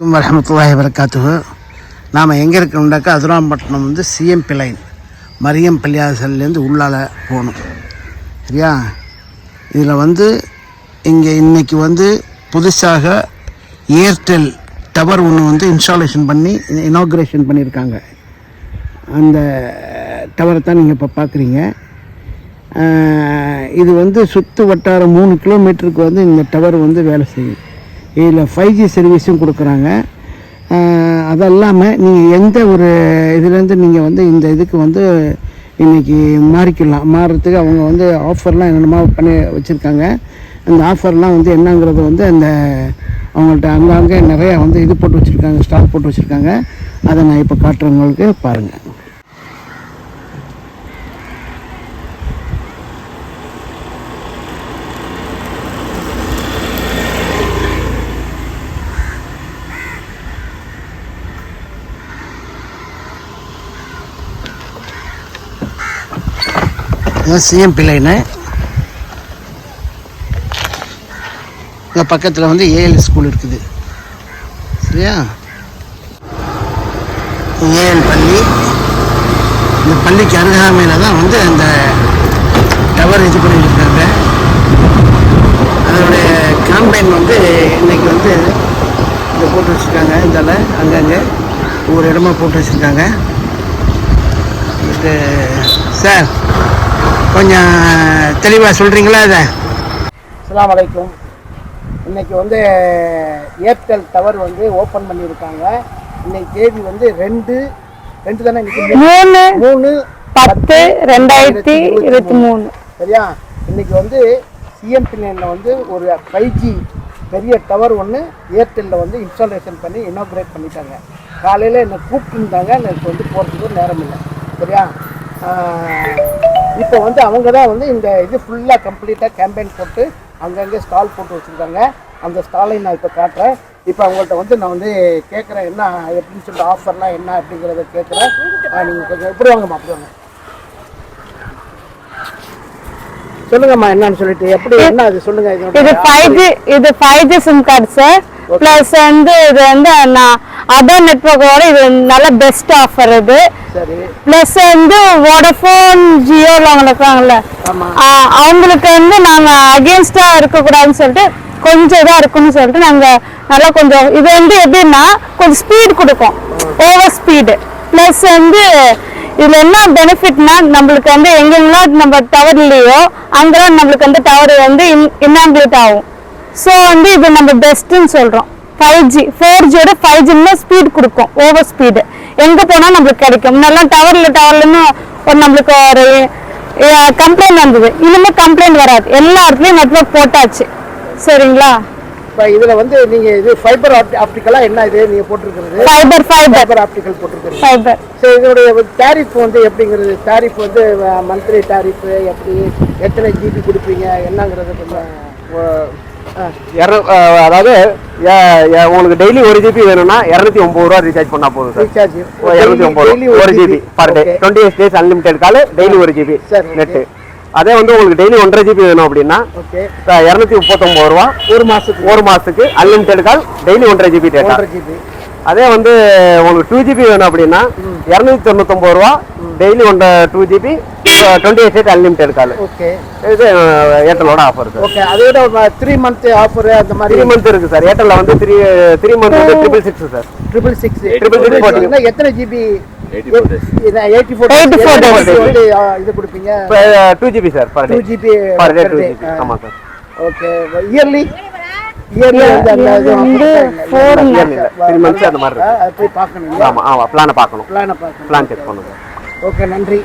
அலைக்கும் வரமத்துல்லாஹி வரகாத்துஹு நாம் எங்கே இருக்கணும்னாக்கா அதுராம்பட்டினம் வந்து சிஎம் லைன் மரியம் பள்ளியாசல்லேருந்து உள்ளால போகணும். சரியா? இதில் வந்து இங்கே இன்னைக்கு வந்து புதுசாக ஏர்டெல் டவர் ஒன்று வந்து இன்ஸ்டாலேஷன் பண்ணி இனாக்ரேஷன் பண்ணியிருக்காங்க. அந்த டவரை தான் நீங்கள் இப்போ பார்க்குறீங்க இது வந்து சுற்று வட்டாரம் மூணு கிலோமீட்டருக்கு வந்து இந்த டவர் வந்து வேலை செய்யும் இதில் ஃபைவ் ஜி சர்வீஸும் கொடுக்குறாங்க. அது இல்லாமல் நீங்கள் எந்த ஒரு இதுலேருந்து நீங்கள் வந்து இந்த இதுக்கு வந்து இன்றைக்கி மாறிக்கலாம். மாறுறதுக்கு அவங்க வந்து ஆஃபர்லாம் என்னென்னமோ பண்ணி வச்சுருக்காங்க. அந்த ஆஃபர்லாம் வந்து என்னங்கிறது வந்து அந்த அவங்கள்ட்ட அங்கங்கே நிறையா வந்து இது போட்டு வச்சுருக்காங்க ஸ்டாக் போட்டு வச்சுருக்காங்க. அதை நான் இப்போ காட்டுறவங்களுக்கு பாருங்கள் சிஎம் சிஎம்பி லைனு இங்கே பக்கத்தில் வந்து ஏஎல் ஸ்கூல் இருக்குது. சரியா? ஏஎல் பள்ளி. இந்த பள்ளிக்கு அருகாமையில் தான் வந்து அந்த டவர் இது பண்ணியிருக்காங்க அதனுடைய கேம்பெயின் வந்து இன்றைக்கி வந்து இதை போட்டு வச்சுருக்காங்க. இதால் அங்கங்கே ஒவ்வொரு இடமா போட்டு வச்சுருக்காங்க. இது சார் கொஞ்சம் தெளிவாக சொல்கிறீங்களா இதை அஸ்லாம் வலைக்கும் இன்னைக்கு வந்து ஏர்டெல் டவர் வந்து ஓப்பன் பண்ணியிருக்காங்க. இன்னைக்கு தேதி வந்து ரெண்டு ரெண்டு தானே மூணு மூணு பத்து ரெண்டாயிரத்தி இருபத்தி மூணு. சரியா? இன்னைக்கு வந்து சிஎம்பி லைனில் வந்து ஒரு ஃபைவ் ஜி பெரிய டவர் ஒன்று ஏர்டெல்லில் வந்து இன்ஸ்டாலேஷன் பண்ணி இனாக்ரேட் பண்ணிட்டாங்க. காலையில் என்னை கூப்பிட்டுருந்தாங்க. எனக்கு வந்து போகிறதுக்கு நேரம் இல்லை. சரியா? இப்போ வந்து அவங்க தான் வந்து இந்த இது ஃபுல்லாக கம்ப்ளீட்டாக கேம்பெயின் போட்டு அங்கங்கே ஸ்டால் போட்டு வச்சுருக்காங்க. அந்த ஸ்டாலை நான் இப்போ காட்டுறேன். இப்போ அவங்கள்ட்ட வந்து நான் வந்து கேட்குறேன் என்ன எப்படின்னு சொல்லிட்டு ஆஃபர்லாம் என்ன அப்படிங்கிறத கேட்குறேன். நீங்கள் கொஞ்சம் எப்படி வாங்கம்மா அப்படி வாங்க. சொல்லுங்கம்மா என்னன்னு சொல்லிட்டு எப்படி என்ன அது? சொல்லுங்க இது ஃபைவ் ஜி இது five G SIM card sir plus வந்து இது வந்து நான் அதர் நெட்ஒர்க்கோட இது நல்ல பெஸ்ட் ஆஃபர் இது. ப்ளஸ் வந்து வோடஃபோன் ஜியோவில் அவங்க இருக்காங்கல்ல. அவங்களுக்கு வந்து நாங்கள் அகேன்ஸ்டாக இருக்கக்கூடாதுன்னு சொல்லிட்டு கொஞ்சம் இதாக இருக்குன்னு சொல்லிட்டு நாங்கள் நல்லா கொஞ்சம் இது வந்து எப்படின்னா கொஞ்சம் ஸ்பீடு கொடுக்கும். ஓவர் ஸ்பீடு ப்ளஸ் வந்து இதில் என்ன பெனிஃபிட்னா நம்மளுக்கு வந்து எங்கெங்கெல்லாம் நம்ம டவர் இல்லையோ அங்கெல்லாம் நம்மளுக்கு வந்து டவர் வந்து இன் இன்னாங்குலேட் ஆகும். ஸோ வந்து இது நம்ம பெஸ்ட்டுன்னு சொல்கிறோம் ஃபைவ் ஜி ஃபோர் ஜியோட ஃபைவ் ஜின்னு ஸ்பீட் கொடுக்கும் ஓவர் ஸ்பீடு எங்கே போனால் நம்மளுக்கு கிடைக்கும். முன்னெல்லாம் டவரில் டவர்லன்னு ஒரு நம்மளுக்கு ஒரு கம்ப்ளைண்ட் வந்தது. இனிமேல் கம்ப்ளைண்ட் வராது. எல்லா இடத்துலையும் நெட்ஒர்க் போட்டாச்சு. சரிங்களா? இப்போ இதுல வந்து நீங்க இது ஃபைபர் ஆப்டிக்கலா என்ன இது நீங்க போட்டிருக்கிறது? ஃபைபர் ஃபைபர் ஃபைபர் ஆப்டிக்கல் போட்டிருக்கிறது. ஃபைபர் சரி இதோடைய டாரிஃப் வந்து எப்படிங்கிறது? டாரிஃப் வந்து மந்த்லி டாரிஃப் எப்படி? எத்தனை ஜிபி கொடுப்பீங்க? என்னங்கிறது கொஞ்சம் அதாவது உங்களுக்கு டெய்லி ஒரு ஜிபி வேணும்னா இரநூத்தி ஒன்பது ரூபா ரீசார்ஜ் பண்ணா போதும் சார் ரீசார்ஜ் இரநூத்தி ஒன்பது ஒரு GB per day. Twenty eight days unlimited call daily ஒரு ஜிபி. நெட்டு அதே வந்து உங்களுக்கு டெய்லி ஒன்றரை ஜிபி வேணும் அப்படின்னா இரநூத்தி முப்பத்தொம்பது ரூபா ஒரு மாசத்துக்கு. ஒரு மாசத்துக்கு அன்லிமிடெட் கால் டெய்லி ஒன்றரை ஜிபி டேட்டா அதே வந்து உங்களுக்கு டூ ஜிபி வேணும் அப்படின்னா இரநூத்தி தொண்ணூத்தொம்பது ரூபா. டெய்லி ஒன்றரை two GB twenty eight day unlimited call okay இது ஏர்டெலோட ஆஃபர் ஓகே அதோட த்ரீ மந்த் ஆஃபர் அந்த மாதிரி த்ரீ மந்த் இருக்கு சார் ஏர்டெல்ல வந்து த்ரீ த்ரீ மந்த் வந்து triple six sir triple six Triple six போட்டீங்க. எத்தனை ஜிபி எயிட்டி ஃபோர் 84 days. வந்து ஆ, இது கொடுப்பீங்க. Two GB sir per two day GB per day two GB ஆமாம் சார் ஓகே இயர்லி அந்த இது மாதிரி பிளானை பார்க்கணும். பிளானை செக் ஓகே நன்றி.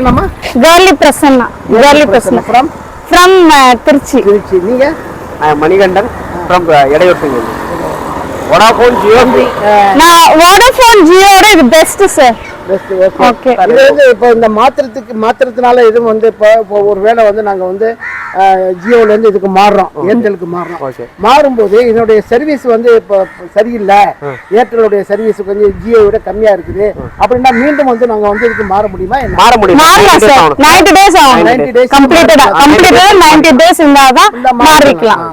என்னம்மா? கேர்லி பிரசன்னா. கேர்லி Prasanna. From from Trichy. Trichy. நீங்க? மணிகண்டன். ஃப்ரம் இடையூர் வோடாஃபோன் ஜியோ நான் வோடஃபோன் ஜியோட இது பெஸ்ட் சார். ஓகே இது வந்து இப்போ இந்த மாத்திரத்துக்கு மாத்திரத்தினால இதுவும் வந்து இப்போ இப்போ ஒரு வேளை வந்து நாங்கள் வந்து ஜியோல இருந்து இதுக்கு மாறுறோம். ஏர்டெலுக்கு மாறுறோம். மாறும்போது இதனுடைய சர்வீஸ் வந்து இப்போ சரியில்லை. ஏர்டெலுடைய சர்வீஸ் கொஞ்சம் ஜியோ விட கம்மியா இருக்குது. அப்படின்னா மீண்டும் வந்து நாங்கள் வந்து இதுக்கு மாற முடியுமா மாற முடியும். நைன்டி டேஸ் ஆகும் 90 days கம்ப்ளீட்டடா. கம்ப்ளீட்டடா நைன்டி டேஸ் இருந்தால் தான் இந்த மாறிக்கலாம்.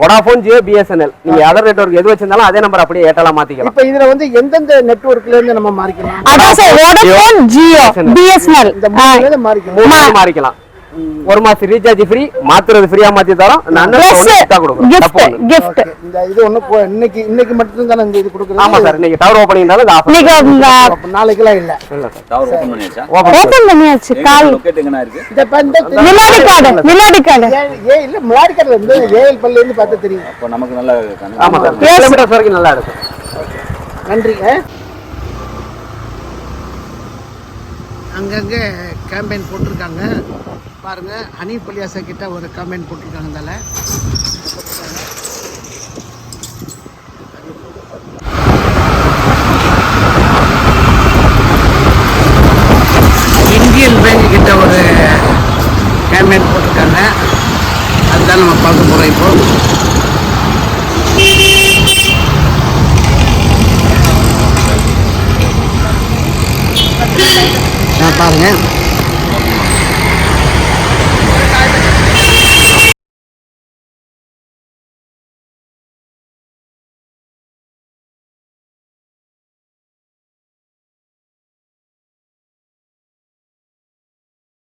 வோடாஃபோன் ஜியோ பிஎஸ்என்எல் நீங்க அதர் நெட்வொர்க் எது வச்சிருந்தாலும் அதே நம்பர் அப்படியே ஏர்டெல்லாம் மாத்திக்கலாம். இப்போ இதுல வந்து எந்தெந்த நெட்வொர்க்ல இருந்து நம்ம மாறிக்கலாம்? அதான் சார் வோடஃபோன் ஜியோ பிஎஸ்என்எல் இந்த மாறிக்கலாம். மூணு மாறிக்கலாம். ஒரு மாசம் ரீசார்ஜ் ஃப்ரீ மாத்துறது ஃப்ரீயா மாத்தி தரோம். கிஃப்ட் இந்த இது ஒண்ணு இன்னைக்கு இன்னைக்கு மட்டும் தானே இந்த இது கொடுக்குறது? ஆமா சார் இன்னைக்கு டவர் ஓப்பனிங்னால இந்த ஆஃபர் இன்னைக்கு அப்ப நாளைக்கெல்லாம் இல்ல. இல்ல சார். டவர் ஓப்பன் பண்ணியாச்சா? ஓபன் பண்ணியாச்சு. கால். எங்கண்ணா இருக்கு? இந்த இப்ப இந்த மிலாடி கார்டு மிலாடி கார்டு ஏ இல்ல முன்னாடி கடல இருந்து ஏஎல் பல்ல இருந்து பார்த்தா தெரியும். அப்போ நமக்கு நல்ல ஆமா சார். Yes. கிலோமீட்டர்ஸ் வரைக்கும் நல்லா இருக்கும். நன்றி அங்கங்கே கேம்பெயின் போட்டிருக்காங்க. பாருங்கள் ஹனி பள்ளியாசா கிட்ட ஒரு கமெண்ட் போட்டிருக்காங்க இதால இந்தியன் பேங்க் கிட்ட ஒரு கேம்பெயின் போட்டிருக்காங்க. அதுதான் நம்ம பார்க்க போகிறோம் இப்போ. பாருங்கள்